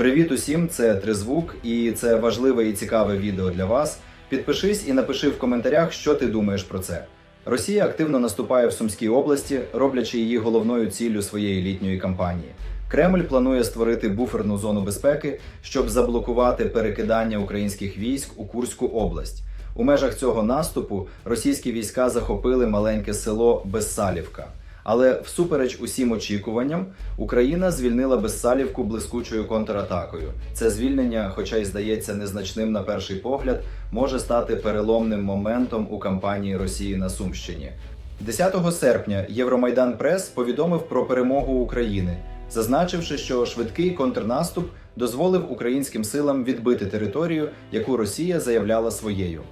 Привіт усім! Це Тризвук, і це важливе і цікаве відео для вас. Підпишись і напиши в коментарях, що ти думаєш про це. Росія активно наступає в Сумській області, роблячи її головною ціллю своєї літньої кампанії. Кремль планує створити буферну зону безпеки, щоб заблокувати перекидання українських військ у Курську область. У межах цього наступу російські війська захопили маленьке село Безсалівка. Але всупереч усім очікуванням, Україна звільнила Безсалівку блискучою контратакою. Це звільнення, хоча й здається незначним на перший погляд, може стати переломним моментом у кампанії Росії на Сумщині. 10 серпня Євромайдан Прес повідомив про перемогу України, зазначивши, що швидкий контрнаступ дозволив українським силам відбити територію, яку Росія заявляла своєю.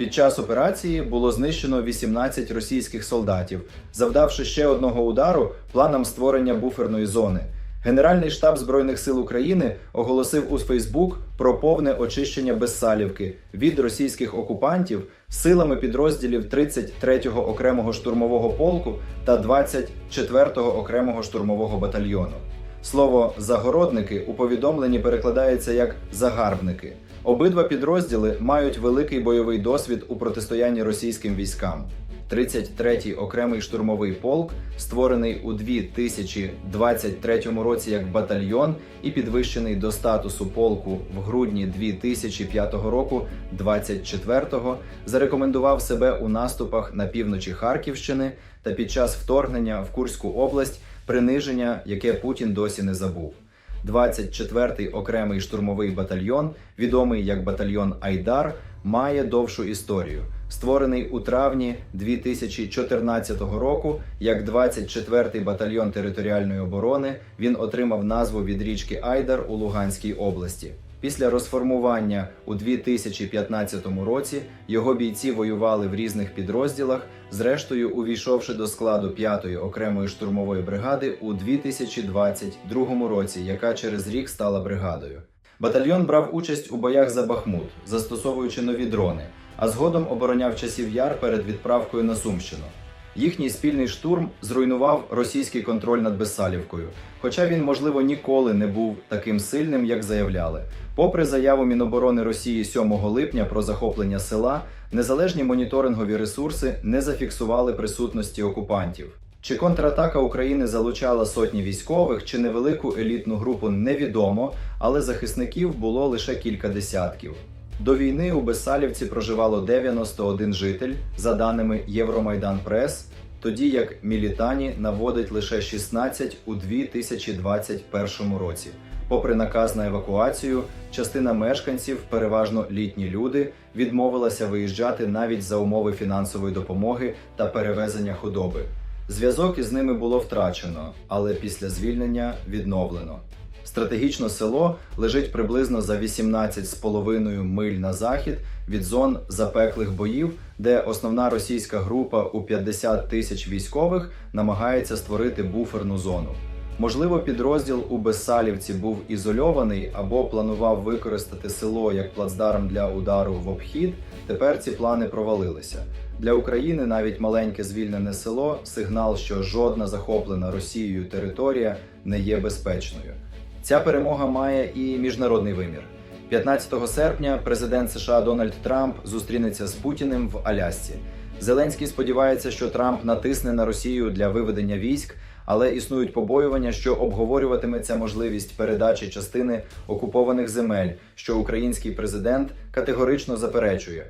Під час операції було знищено 18 російських солдатів, завдавши ще одного удару планам створення буферної зони. Генеральний штаб Збройних сил України оголосив у Фейсбук про повне очищення Безсалівки від російських окупантів силами підрозділів 33-го окремого штурмового полку та 24-го окремого штурмового батальйону. Слово загородники у повідомленні перекладається як загарбники. Обидва підрозділи мають великий бойовий досвід у протистоянні російським військам. 33-й окремий штурмовий полк, створений у 2023 році як батальйон і підвищений до статусу полку в грудні 2005 року, 24-го, зарекомендував себе у наступах на півночі Харківщини та під час вторгнення в Курську область, приниження, яке Путін досі не забув. 24-й окремий штурмовий батальйон, відомий як батальйон Айдар, має довшу історію. Створений у травні 2014 року як 24-й батальйон територіальної оборони, він отримав назву від річки Айдар у Луганській області. Після розформування у 2015 році його бійці воювали в різних підрозділах, зрештою увійшовши до складу 5-ї окремої штурмової бригади у 2022 році, яка через рік стала бригадою. Батальйон брав участь у боях за Бахмут, застосовуючи нові дрони, а згодом обороняв часів яр перед відправкою на Сумщину. Їхній спільний штурм зруйнував російський контроль над Безсалівкою, хоча він, можливо, ніколи не був таким сильним, як заявляли. Попри заяву Міноборони Росії 7 липня про захоплення села, незалежні моніторингові ресурси не зафіксували присутності окупантів. Чи контратака України залучала сотні військових, чи невелику елітну групу невідомо, але захисників було лише кілька десятків. До війни у Бессалівці проживало 91 житель, за даними Євромайдан Прес, тоді як Мілітані наводить лише 16 у 2021 році. Попри наказ на евакуацію, частина мешканців, переважно літні люди, відмовилася виїжджати навіть за умови фінансової допомоги та перевезення худоби. Зв'язок із ними було втрачено, але після звільнення відновлено. Стратегічно село лежить приблизно за 18,5 миль на захід від зон запеклих боїв, де основна російська група у 50 тисяч військових намагається створити буферну зону. Можливо, підрозділ у Безсалівці був ізольований або планував використати село як плацдарм для удару в обхід. Тепер ці плани провалилися. Для України навіть маленьке звільнене село сигнал, що жодна захоплена Росією територія не є безпечною. Ця перемога має і міжнародний вимір. 15 серпня президент США Дональд Трамп зустрінеться з Путіним в Алясці. Зеленський сподівається, що Трамп натисне на Росію для виведення військ, але існують побоювання, що обговорюватиметься можливість передачі частини окупованих земель, що український президент категорично заперечує.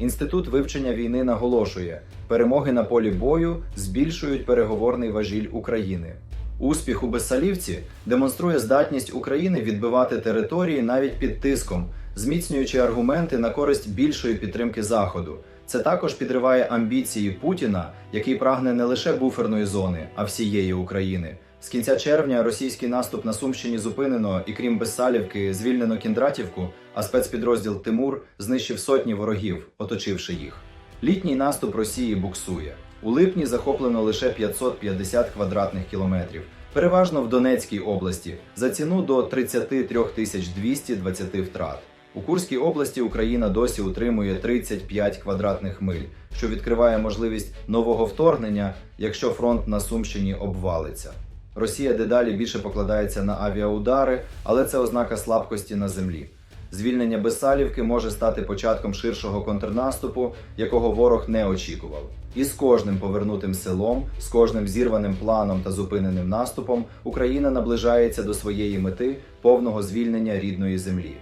Інститут вивчення війни наголошує, перемоги на полі бою збільшують переговорний важіль України. Успіх у Безсалівці демонструє здатність України відбивати території навіть під тиском, зміцнюючи аргументи на користь більшої підтримки Заходу. Це також підриває амбіції Путіна, який прагне не лише буферної зони, а всієї України. З кінця червня російський наступ на Сумщині зупинено, і крім Безсалівки, звільнено Кіндратівку, а спецпідрозділ Тимур знищив сотні ворогів, оточивши їх. Літній наступ Росії буксує. У липні захоплено лише 550 квадратних кілометрів, переважно в Донецькій області, за ціну до 33 тисяч 220 втрат. У Курській області Україна досі утримує 35 квадратних миль, що відкриває можливість нового вторгнення, якщо фронт на Сумщині обвалиться. Росія дедалі більше покладається на авіаудари, але це ознака слабкості на землі. Звільнення Бесалівки може стати початком ширшого контрнаступу, якого ворог не очікував. І з кожним повернутим селом, з кожним зірваним планом та зупиненим наступом Україна наближається до своєї мети повного звільнення рідної землі.